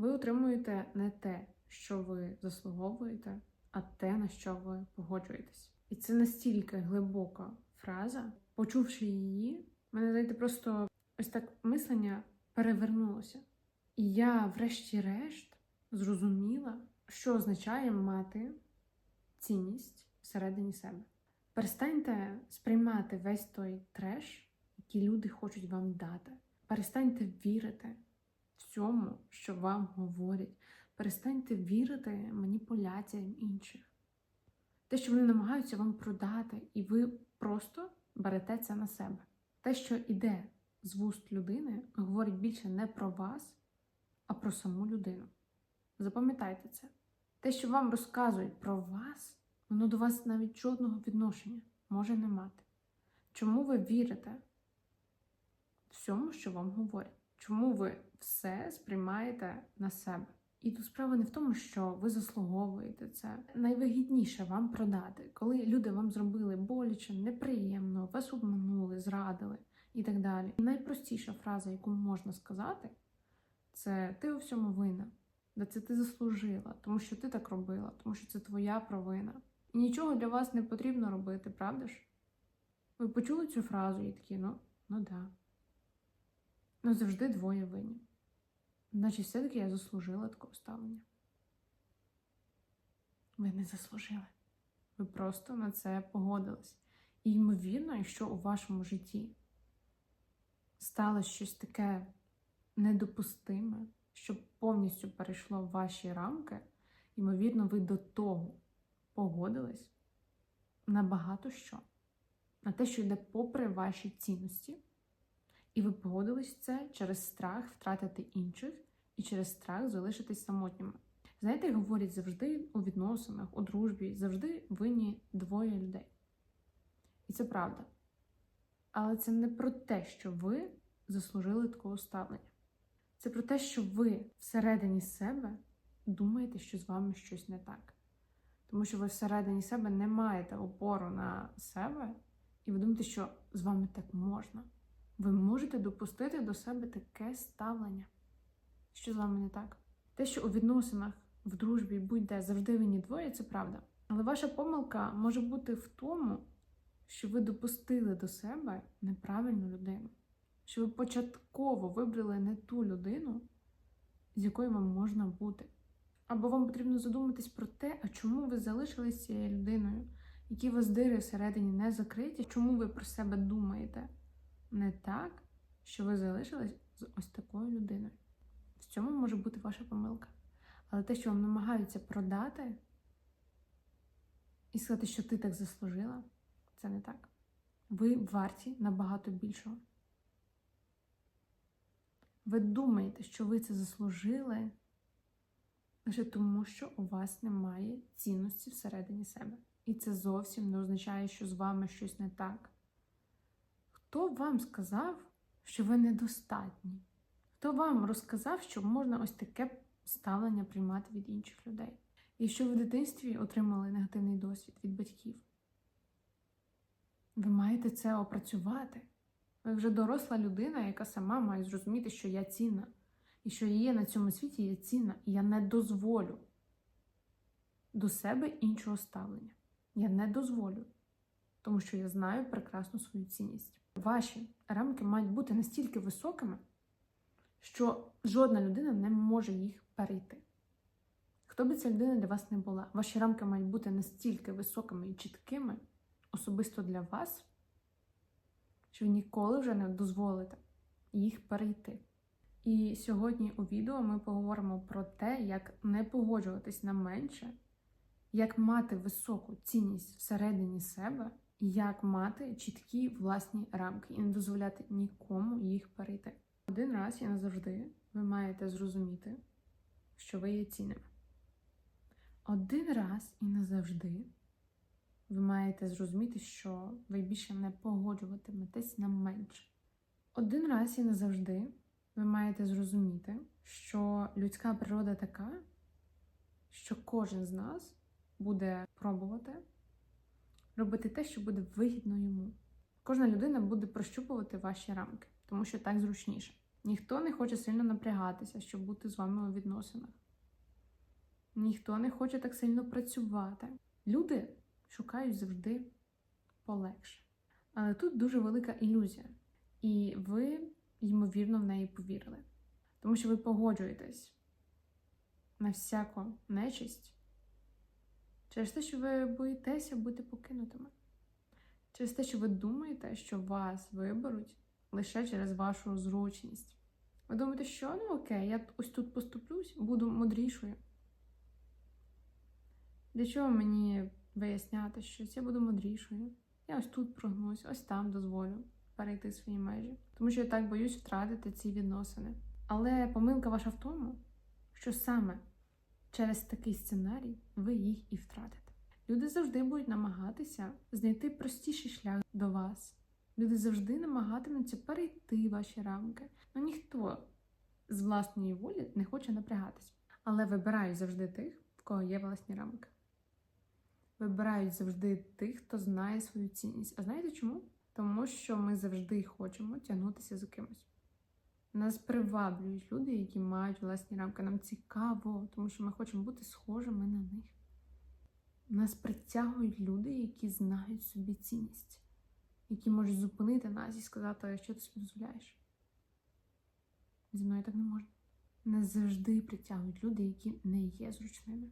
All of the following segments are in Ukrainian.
Ви отримуєте не те, що ви заслуговуєте, а те, на що ви погоджуєтесь. І це настільки глибока фраза. Почувши її, мене знаєте, просто ось так мислення перевернулося. І я, врешті-решт, зрозуміла, що означає мати цінність всередині себе. Перестаньте сприймати весь той треш, який люди хочуть вам дати. Перестаньте вірити всьому, що вам говорять. Перестаньте вірити маніпуляціям інших. Те, що вони намагаються вам продати, і ви просто берете це на себе. Те, що йде з вуст людини, говорить більше не про вас, а про саму людину. Запам'ятайте це. Те, що вам розказують про вас, воно до вас навіть жодного відношення може не мати. Чому ви вірите всьому, що вам говорять? Чому ви все сприймаєте на себе? І тут справа не в тому, що ви заслуговуєте це. Найвигідніше вам продати, коли люди вам зробили боляче, неприємно, вас обманули, зрадили і так далі. Найпростіша фраза, яку можна сказати, це ти у всьому винна. Да це ти заслужила, тому що ти так робила, тому що це твоя провина. І нічого для вас не потрібно робити, правда ж? Ви почули цю фразу і такі, ну, ну да. Ну завжди двоє винні. Значить, все-таки я заслужила такого ставлення. Ви не заслужили. Ви просто на це погодились. І ймовірно, якщо у вашому житті сталося щось таке недопустиме, що повністю перейшло в ваші рамки, ймовірно, ви до того погодились на багато що, на те, що йде попри ваші цінності. І ви погодились це через страх втратити інших і через страх залишитись самотніми. Знаєте, говорять завжди у відносинах, у дружбі, завжди винні двоє людей. І це правда. Але це не про те, що ви заслужили такого ставлення. Це про те, що ви всередині себе думаєте, що з вами щось не так. Тому що ви всередині себе не маєте опору на себе, і ви думаєте, що з вами так можна. Ви можете допустити до себе таке ставлення, що з вами не так. Те, що у відносинах, в дружбі, будь-де завжди винні двоє, це правда. Але ваша помилка може бути в тому, що ви допустили до себе неправильну людину, що ви початково вибрали не ту людину, з якою вам можна бути. Або вам потрібно задуматись про те, а чому ви залишились цією людиною, які вас дири всередині не закриті, чому ви про себе думаєте не так, що ви залишились з ось такою людиною. В цьому може бути ваша помилка. Але те, що вам намагаються продати і сказати, що ти так заслужила, це не так. Ви варті набагато більшого. Ви думаєте, що ви це заслужили лише тому, що у вас немає цінності всередині себе. І це зовсім не означає, що з вами щось не так. Хто вам сказав, що ви недостатні? Хто вам розказав, що можна ось таке ставлення приймати від інших людей? І що ви в дитинстві отримали негативний досвід від батьків? Ви маєте це опрацювати. Ви вже доросла людина, яка сама має зрозуміти, що я цінна, і що є на цьому світі є цінна, і я не дозволю до себе іншого ставлення. Я не дозволю, тому що я знаю прекрасну свою цінність. Ваші рамки мають бути настільки високими, що жодна людина не може їх перейти. Хто би ця людина для вас не була, ваші рамки мають бути настільки високими і чіткими, особисто для вас, що ви ніколи вже не дозволите їх перейти. І сьогодні у відео ми поговоримо про те, як не погоджуватись на менше, як мати високу цінність всередині себе, як мати чіткі власні рамки і не дозволяти нікому їх перейти. Один раз і назавжди ви маєте зрозуміти, що ви є цінними. Один раз і назавжди ви маєте зрозуміти, що ви більше не погоджуватиметесь на менше. Один раз і назавжди ви маєте зрозуміти, що людська природа така, що кожен з нас буде пробувати робити те, що буде вигідно йому. Кожна людина буде прощупувати ваші рамки, тому що так зручніше. Ніхто не хоче сильно напрягатися, щоб бути з вами у відносинах. Ніхто не хоче так сильно працювати. Люди шукають завжди полегше. Але тут дуже велика ілюзія, і ви, ймовірно, в неї повірили. Тому що ви погоджуєтесь на всяку нечисть через те, що ви боїтеся бути покинутими, через те, що ви думаєте, що вас виберуть лише через вашу зручність. Ви думаєте, що ну окей, я ось тут поступлюсь, буду мудрішою. Для чого мені виясняти щось? Я буду мудрішою. Я ось тут прогнусь, ось там дозволю перейти свої межі. Тому що я так боюсь втратити ці відносини. Але помилка ваша в тому, що саме через такий сценарій ви їх і втратите. Люди завжди будуть намагатися знайти простіший шлях до вас. Люди завжди намагатимуться перейти ваші рамки. Ну ніхто з власної волі не хоче напрягатись. Але вибирають завжди тих, в кого є власні рамки. Вибирають завжди тих, хто знає свою цінність. А знаєте чому? Тому що ми завжди хочемо тягнутися за кимось. Нас приваблюють люди, які мають власні рамки. Нам цікаво, тому що ми хочемо бути схожими на них. Нас притягують люди, які знають собі цінність, які можуть зупинити нас і сказати, що ти собі дозволяєш. Зі мною так не можна. Нас завжди притягують люди, які не є зручними.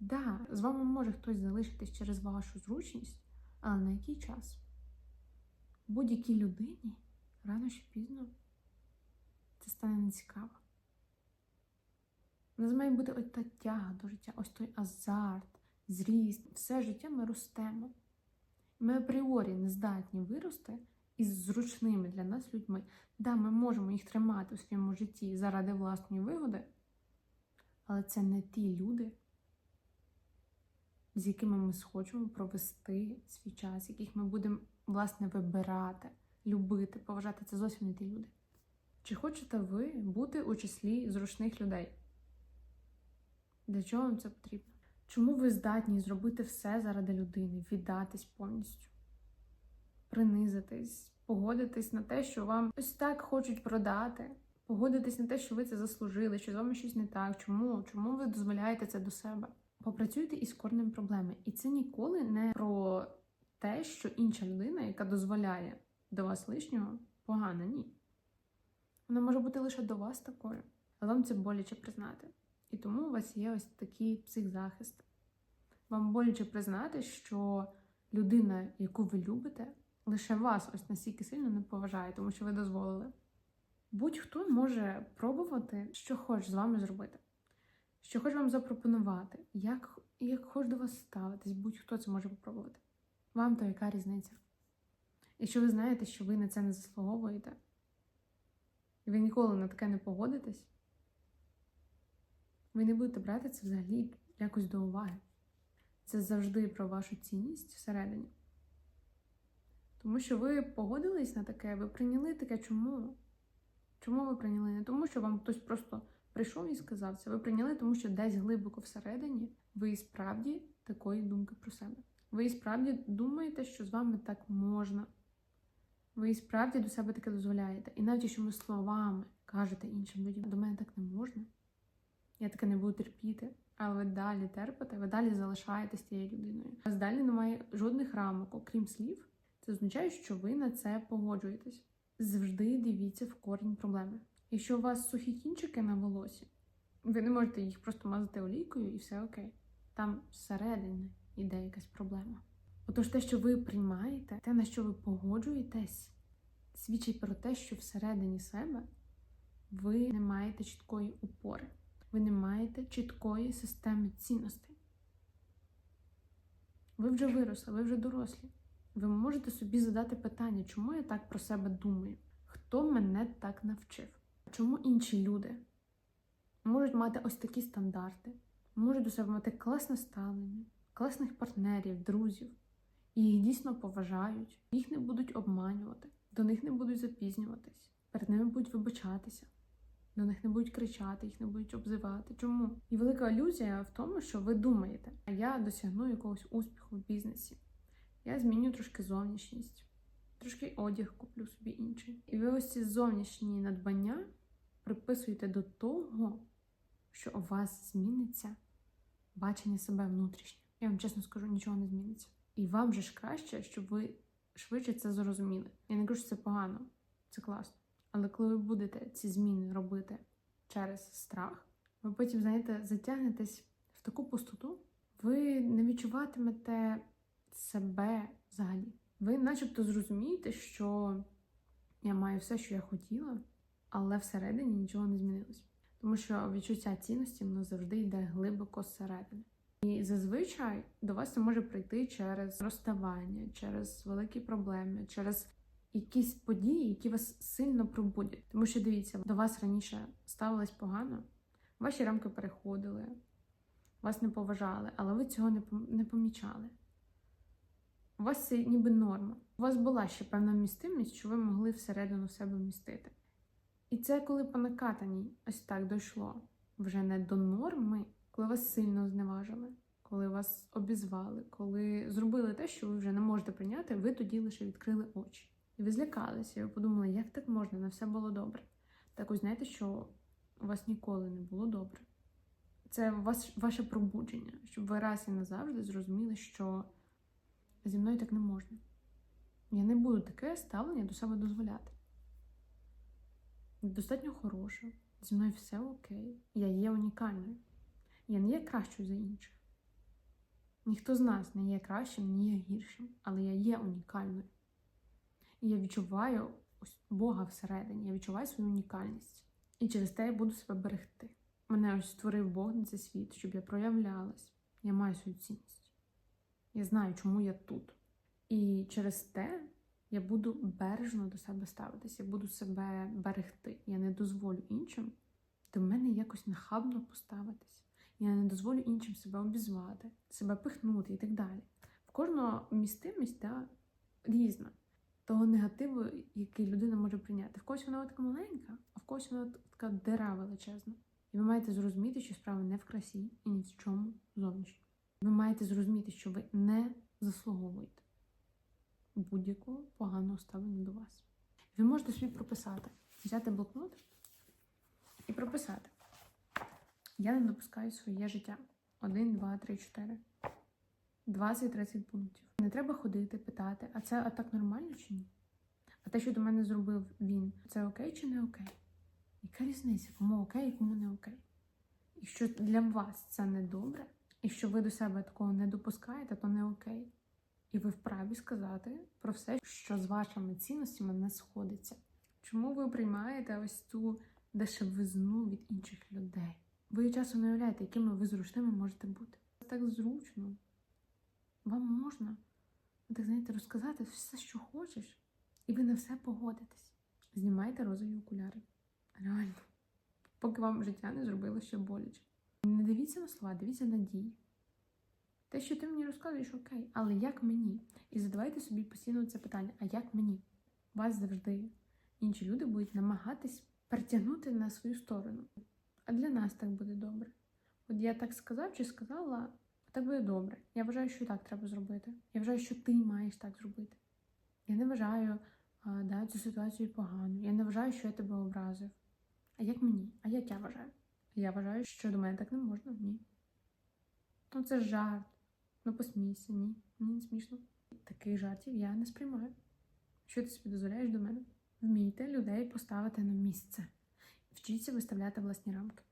Да, з вами може хтось залишитись через вашу зручність, але на який час? Будь-якій людині рано чи пізно це стане нецікаво. У нас має бути ось та тяга до життя, ось той азарт, зріст. Все життя ми ростемо. Ми апріорі не здатні вирости із зручними для нас людьми. Да, ми можемо їх тримати у своєму житті заради власної вигоди, але це не ті люди, з якими ми схочемо провести свій час, яких ми будемо, власне, вибирати, любити, поважати. Це зовсім не ті люди. Чи хочете ви бути у числі зручних людей? Для чого вам це потрібно? Чому ви здатні зробити все заради людини, віддатись повністю, принизитись, погодитись на те, що вам ось так хочуть продати, погодитись на те, що ви це заслужили, що з вами щось не так? Чому? Чому ви дозволяєте це до себе? Попрацюйте із корнем проблеми. І це ніколи не про те, що інша людина, яка дозволяє до вас лишнього, погана, ні. Вона може бути лише до вас такою, але вам це боляче признати. І тому у вас є ось такий психзахист. Вам боляче признати, що людина, яку ви любите, лише вас ось настільки сильно не поважає, тому що ви дозволили. Будь-хто може пробувати, що хоче з вами зробити, що хоче вам запропонувати, як, як хоче до вас ставитись, будь-хто це може попробувати. Вам то яка різниця? Якщо ви знаєте, що ви на це не заслуговуєте, і ви ніколи на таке не погодитесь, ви не будете брати це взагалі якось до уваги. Це завжди про вашу цінність всередині. Тому що ви погодились на таке, ви прийняли таке чому? Чому ви прийняли? Не тому, що вам хтось просто прийшов і сказав це. Ви прийняли, тому що десь глибоко всередині ви і справді такої думки про себе. Ви і справді думаєте, що з вами так можна. Ви справді до себе таке дозволяєте. І навіть якщо ми словами кажете іншим людям, до мене так не можна, я таке не буду терпіти, але ви далі терпите, ви далі залишаєтесь тією людиною. У вас далі немає жодних рамок, окрім слів. Це означає, що ви на це погоджуєтесь. Завжди дивіться в корінь проблеми. Якщо у вас сухі кінчики на волосі, ви не можете їх просто мазати олійкою і все окей. Там всередині йде якась проблема. Отож, те, що ви приймаєте, те, на що ви погоджуєтесь, свідчить про те, що всередині себе ви не маєте чіткої опори, ви не маєте чіткої системи цінностей. Ви вже виросли, ви вже дорослі. Ви можете собі задати питання, чому я так про себе думаю? Хто мене так навчив? Чому інші люди можуть мати ось такі стандарти, можуть до себе мати класне ставлення, класних партнерів, друзів, і їх дійсно поважають, їх не будуть обманювати, до них не будуть запізнюватись, перед ними будуть вибачатися, до них не будуть кричати, їх не будуть обзивати. Чому? І велика ілюзія в тому, що ви думаєте, а я досягну якогось успіху в бізнесі. Я зміню трошки зовнішність, трошки одяг куплю собі інший. І ви ось ці зовнішні надбання приписуєте до того, що у вас зміниться бачення себе внутрішнє. Я вам чесно скажу, нічого не зміниться. І вам же ж краще, щоб ви швидше це зрозуміли. Я не кажу, що це погано, це класно. Але коли ви будете ці зміни робити через страх, ви потім, знаєте, затягнетесь в таку пустоту, ви не відчуватимете себе взагалі. Ви начебто зрозумієте, що я маю все, що я хотіла, але всередині нічого не змінилось. Тому що відчуття цінності воно завжди йде глибоко зсередини. І зазвичай до вас це може прийти через розставання, через великі проблеми, через якісь події, які вас сильно пробудять. Тому що дивіться, до вас раніше ставилось погано, ваші рамки переходили, вас не поважали, але ви цього не помічали. У вас це ніби норма. У вас була ще певна вмістимість, що ви могли всередину себе вмістити. І це коли по накатаній ось так дійшло вже не до норми, коли вас сильно зневажили, коли вас обізвали, коли зробили те, що ви вже не можете прийняти, ви тоді лише відкрили очі. І ви злякалися, і ви подумали, як так можна, на все було добре. Так ось знаєте, що у вас ніколи не було добре. Це ваше пробудження, щоб ви раз і назавжди зрозуміли, що зі мною так не можна. Я не буду таке ставлення до себе дозволяти. Достатньо хороше, зі мною все окей. Я є унікальною. Я не є кращою за інших. Ніхто з нас не є кращим, не є гіршим, але я є унікальною. І я відчуваю Бога всередині, я відчуваю свою унікальність. І через те я буду себе берегти. Мене ось створив Бог на цей світ, щоб я проявлялась. Я маю свою цінність. Я знаю, чому я тут. І через те я буду бережно до себе ставитися, я буду себе берегти. Я не дозволю іншим до мене якось нахабно поставитись. Я не дозволю іншим себе обізвати, себе пихнути і так далі. В кожного містимість да, різна. Того негативу, який людина може прийняти. В когось вона така маленька, а в когось вона така дира величезна. І ви маєте зрозуміти, що справа не в красі і ні в чому зовнішньому. Ви маєте зрозуміти, що ви не заслуговуєте будь-якого поганого ставлення до вас. Ви можете собі прописати, взяти блокнот і прописати. Я не допускаю своє життя. 1, 2, 3, 4. 20-30 пунктів. Не треба ходити, питати, а це а так нормально чи ні? А те, що до мене зробив він, це окей чи не окей? Яка різниця, кому окей, і кому не окей? Якщо для вас це не добре, і що ви до себе такого не допускаєте, то не окей. І ви вправі сказати про все, що з вашими цінностями не сходиться. Чому ви приймаєте ось цю дешевизну від інших людей? Ви часом не уявляєте, якими ви зручними можете бути. Так зручно. Вам можна, так знаєте, розказати все, що хочеш, і ви на все погодитесь. Знімайте розові окуляри. Реально. Поки вам життя не зробило ще боляче. Не дивіться на слова, дивіться на дії. Те, що ти мені розказуєш, окей, але як мені? І задавайте собі постійно це питання: а як мені? Вас завжди інші люди будуть намагатись притягнути на свою сторону. А для нас так буде добре. От я так сказав чи сказала, так буде добре. Я вважаю, що так треба зробити. Я вважаю, що ти маєш так зробити. Я не вважаю а, да, цю ситуацію погану. Я не вважаю, що я тебе образив. А як мені? А як я вважаю? Я вважаю, що до мене так не можна. Ні. Ну це жарт. Ну посмійся, ні. Мені не смішно. Таких жартів я не сприймаю. Що ти собі дозволяєш до мене? Вмійте людей поставити на місце. Вчіться виставляти власні рамки.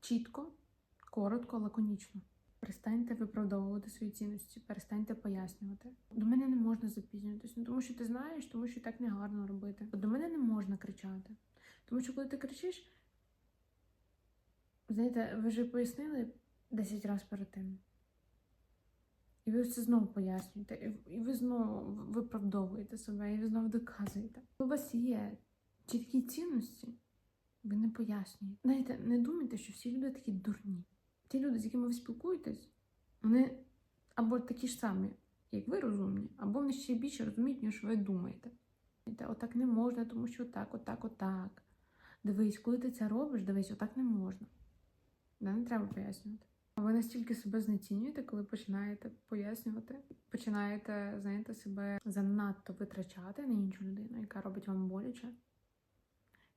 Чітко, коротко, лаконічно. Перестаньте виправдовувати свої цінності, перестаньте пояснювати. До мене не можна запізнюватися, ну, тому що ти знаєш, тому що так не гарно робити. До мене не можна кричати. Тому що коли ти кричиш, знаєте, ви вже пояснили 10 разів перед тим. І ви це знову пояснюєте, і ви знову виправдовуєте себе, і ви знову доказуєте. У вас є чіткі цінності, ви не пояснюєте. Знаєте, не думайте, що всі люди такі дурні. Ті люди, з якими ви спілкуєтесь, вони або такі ж самі, як ви розумні, або вони ще більше розуміють, ніж ви думаєте. Отак не можна, тому що так, отак, отак. Дивись, коли ти це робиш, дивись, отак не можна. Не треба пояснювати. Ви настільки себе знецінюєте, коли починаєте пояснювати, починаєте, знаєте, себе занадто витрачати на іншу людину, яка робить вам боляче.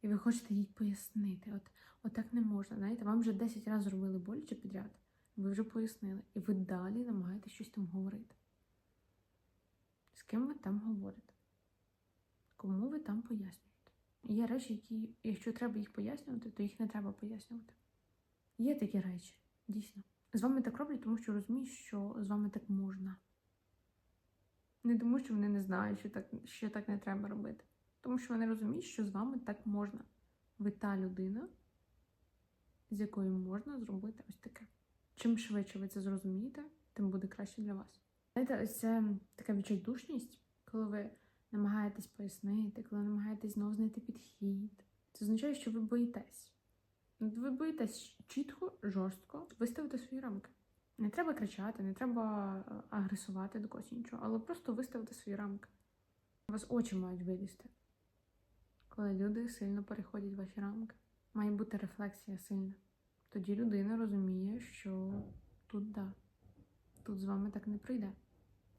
І ви хочете їй пояснити. От, от так не можна. Знаєте, вам вже 10 разів зробили боляче підряд. Ви вже пояснили. І ви далі намагаєтесь щось там говорити. З ким ви там говорите? Кому ви там пояснюєте? Є речі, які, якщо треба їх пояснювати, то їх не треба пояснювати. Є такі речі, дійсно. З вами так роблять, тому що розуміють, що з вами так можна. Не тому, що вони не знають, що так, що так не треба робити. Тому що вони розуміють, що з вами так можна. Ви та людина, з якою можна зробити ось таке. Чим швидше ви це зрозумієте, тим буде краще для вас. Знаєте, ось це така відчайдушність, коли ви намагаєтесь пояснити, коли намагаєтесь знову знайти підхід. Це означає, що ви боїтесь. Ви боїтесь чітко, жорстко виставити свої рамки. Не треба кричати, не треба е, агресувати до когось іншого, але просто виставити свої рамки. У вас очі мають вилізти. Коли люди сильно переходять ваші рамки. Має бути рефлексія сильна. Тоді людина розуміє, що тут да, тут з вами так не прийде.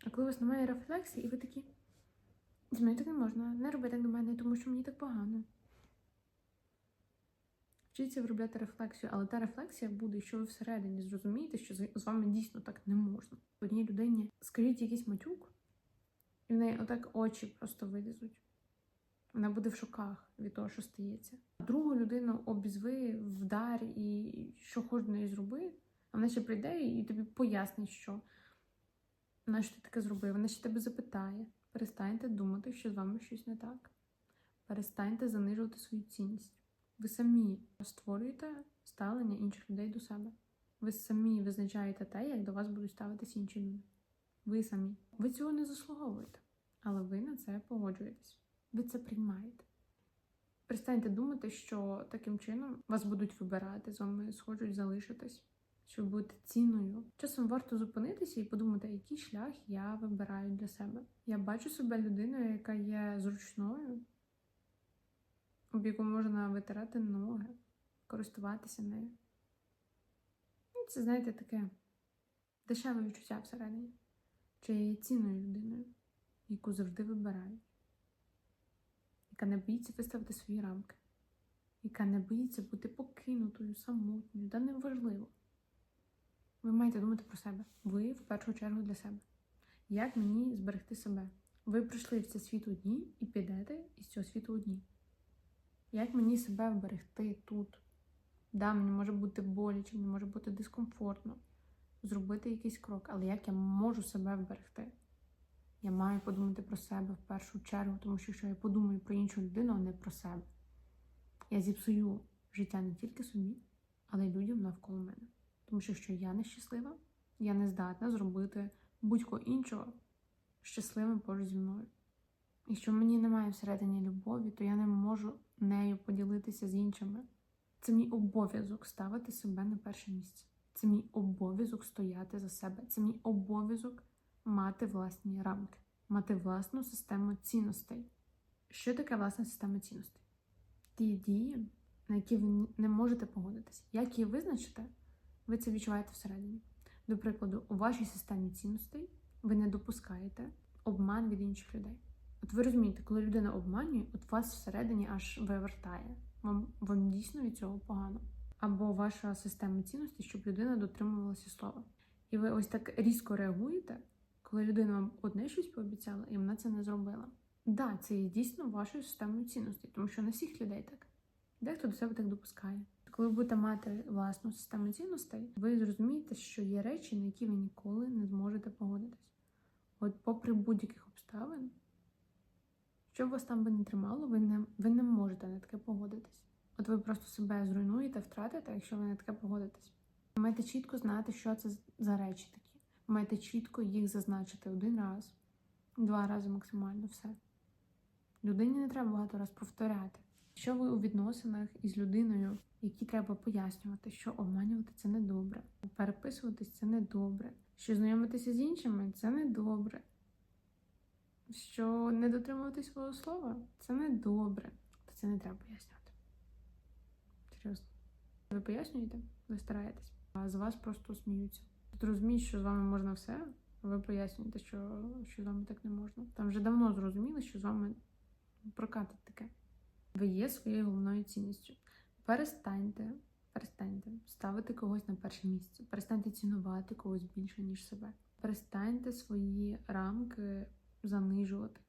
А коли у вас немає рефлексії, і ви такі, з мною так не можна, не роби так до мене, тому що мені так погано. Вчіться виробляти рефлексію, але та рефлексія буде, що ви всередині зрозумієте, що з вами дійсно так не можна. Одній людині скажіть якийсь матюк, і в неї отак очі просто вилізуть. Вона буде в шоках від того, що стається. Другу людину обізви, вдар і що хоч до неї зроби, а вона ще прийде і тобі пояснить, що вона що таке зробив, вона ще тебе запитає. Перестаньте думати, що з вами щось не так. Перестаньте занижувати свою цінність. Ви самі створюєте ставлення інших людей до себе. Ви самі визначаєте те, як до вас будуть ставитися інші люди. Ви самі. Ви цього не заслуговуєте, але ви на це погоджуєтесь. Ви це приймаєте. Перестаньте думати, що таким чином вас будуть вибирати, з вами схочуть залишитись, що ви будете цінною. Часом варто зупинитися і подумати, який шлях я вибираю для себе. Я бачу себе людиною, яка є зручною, об яку можна витирати ноги, користуватися нею. Ну, Це, знаєте, таке дешеве відчуття всередині. Чи я є цінною людиною, яку завжди вибирають, яка не боїться виставити свої рамки, яка не боїться бути покинутою, самотньою, та неважливо. Ви маєте думати про себе. Ви в першу чергу для себе. Як мені зберегти себе? Ви прийшли в цей світ одні і підете із цього світу одні. Як мені себе вберегти тут? Да, мені може бути боляче, мені може бути дискомфортно зробити якийсь крок, але як я можу себе вберегти? Я маю подумати про себе в першу чергу, тому що якщо я подумаю про іншу людину, а не про себе. Я зіпсую життя не тільки собі, але й людям навколо мене. Тому що якщо я нещаслива, я не здатна зробити будь-кого іншого щасливим поруч зі мною. Якщо мені немає всередині любові, то я не можу нею поділитися з іншими. Це мій обов'язок ставити себе на перше місце. Це мій обов'язок стояти за себе. Це мій обов'язок мати власні рамки, мати власну систему цінностей. Що таке власна система цінностей? Ті дії, на які ви не можете погодитися. Як її визначите, ви це відчуваєте всередині. До прикладу, у вашій системі цінностей ви не допускаєте обман від інших людей. От ви розумієте, коли людина обманює, от вас всередині аж вивертає. Вам, вам дійсно від цього погано. Або ваша система цінностей, щоб людина дотримувалася слова. І ви ось так різко реагуєте, коли людина вам одне щось пообіцяла, і вона це не зробила. Да, це є дійсно вашою системою цінностей, тому що не всіх людей так. Дехто до себе так допускає. Коли ви будете мати власну систему цінностей, ви зрозумієте, що є речі, на які ви ніколи не зможете погодитись. От, попри будь-яких обставин, що б вас там би не тримало, ви не, ви не можете на таке погодитись. От ви просто себе зруйнуєте, втратите, якщо ви на таке погодитесь. Маєте чітко знати, що це за речі такі. Ви маєте чітко їх зазначити один раз, два рази максимально все. Людині не треба багато раз повторяти. Що ви у відносинах із людиною, які треба пояснювати, що обманювати це не добре, переписуватись це не добре, що знайомитися з іншими це не добре, що не дотримуватись свого слова це не добре, то це не треба пояснювати. Серйозно. Ви пояснюєте, ви стараєтесь, а з вас просто сміються. Тут розуміють, що з вами можна все, ви пояснюєте, що, що з вами так не можна. Там вже давно зрозуміли, що з вами прокатить таке. Ви є своєю головною цінністю. Перестаньте, перестаньте ставити когось на перше місце. Перестаньте цінувати когось більше, ніж себе. Перестаньте свої рамки занижувати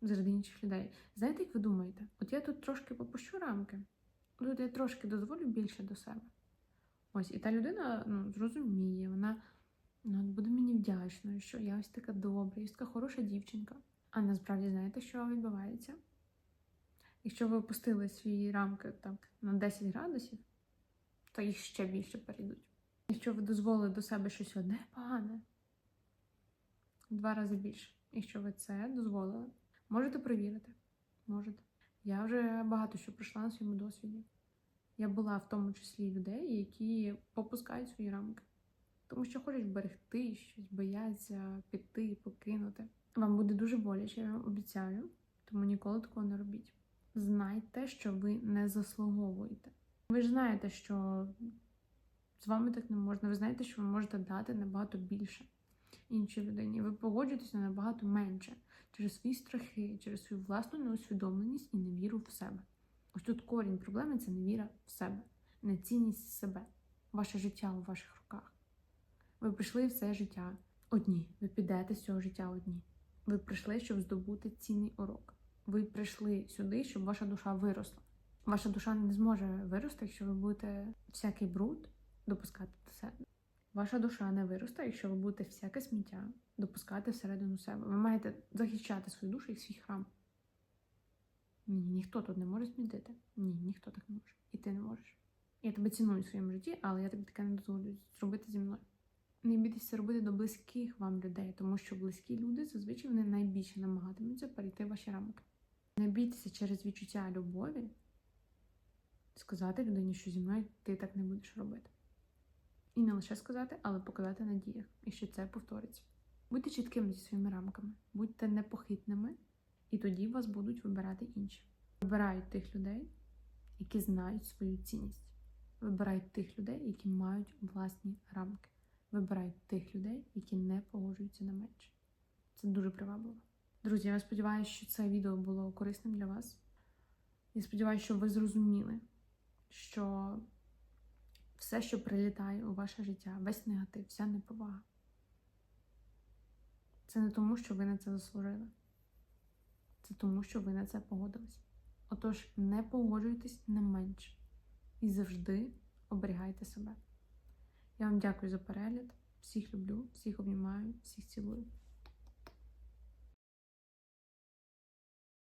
заради інших людей. Знаєте, як ви думаєте? От я тут трошки попущу рамки, тут я трошки дозволю більше до себе. Ось, і та людина ну, зрозуміє, вона ну, буде мені вдячною, що я ось така добра, ось така хороша дівчинка. А насправді знаєте, що відбувається? Якщо ви опустили свої рамки так, на 10 градусів, то їх ще більше перейдуть. Якщо ви дозволили до себе щось одне погане, в два рази більше. Якщо ви це дозволили, можете перевірити. Можете. Я вже багато що пройшла на своєму досвіді. Я була в тому числі людей, які попускають свої рамки, тому що хочуть берегти щось, бояться піти, покинути. Вам буде дуже боляче, я вам обіцяю, тому ніколи такого не робіть. Знайте, що ви не заслуговуєте. Ви ж знаєте, що з вами так не можна. Ви знаєте, що ви можете дати набагато більше іншій людині. Ви погоджуєтеся набагато менше через свої страхи, через свою власну неусвідомленість і невіру в себе. Ось тут корінь проблеми це невіра в себе, нецінність себе, ваше життя у ваших руках. Ви прийшли в це життя одні. Ви підете з цього життя одні. Ви прийшли, щоб здобути цінний урок. Ви прийшли сюди, щоб ваша душа виросла. Ваша душа не зможе вирости, якщо ви будете всякий бруд допускати до себе. Ваша душа не виросте, якщо ви будете всяке сміття допускати всередину себе. Ви маєте захищати свою душу як свій храм. Ні, ніхто тут не може змінити. Ні, ніхто так не може. І ти не можеш. Я тебе ціную в своєму житті, але я тобі таке не дозволю зробити зі мною. Не бійтеся робити до близьких вам людей, тому що близькі люди зазвичай вони найбільше намагатимуться перейти ваші рамки. Не бійтеся через відчуття любові сказати людині, що зі мною ти так не будеш робити. І не лише сказати, але показати на діях, і що це повториться. Будьте чіткими зі своїми рамками, будьте непохитними, і тоді вас будуть вибирати інші. Вибирають тих людей, які знають свою цінність. Вибирають тих людей, які мають власні рамки. Вибирають тих людей, які не погоджуються на менше. Це дуже привабливо. Друзі, я сподіваюся, що це відео було корисним для вас. Я сподіваюся, що ви зрозуміли, що все, що прилітає у ваше життя, весь негатив, вся неповага. Це не тому, що ви на це заслужили. Це тому, що ви на це погодились. Отож, не погоджуйтесь не менше. І завжди оберігайте себе. Я вам дякую за перегляд. Всіх люблю, всіх обнімаю, всіх цілую.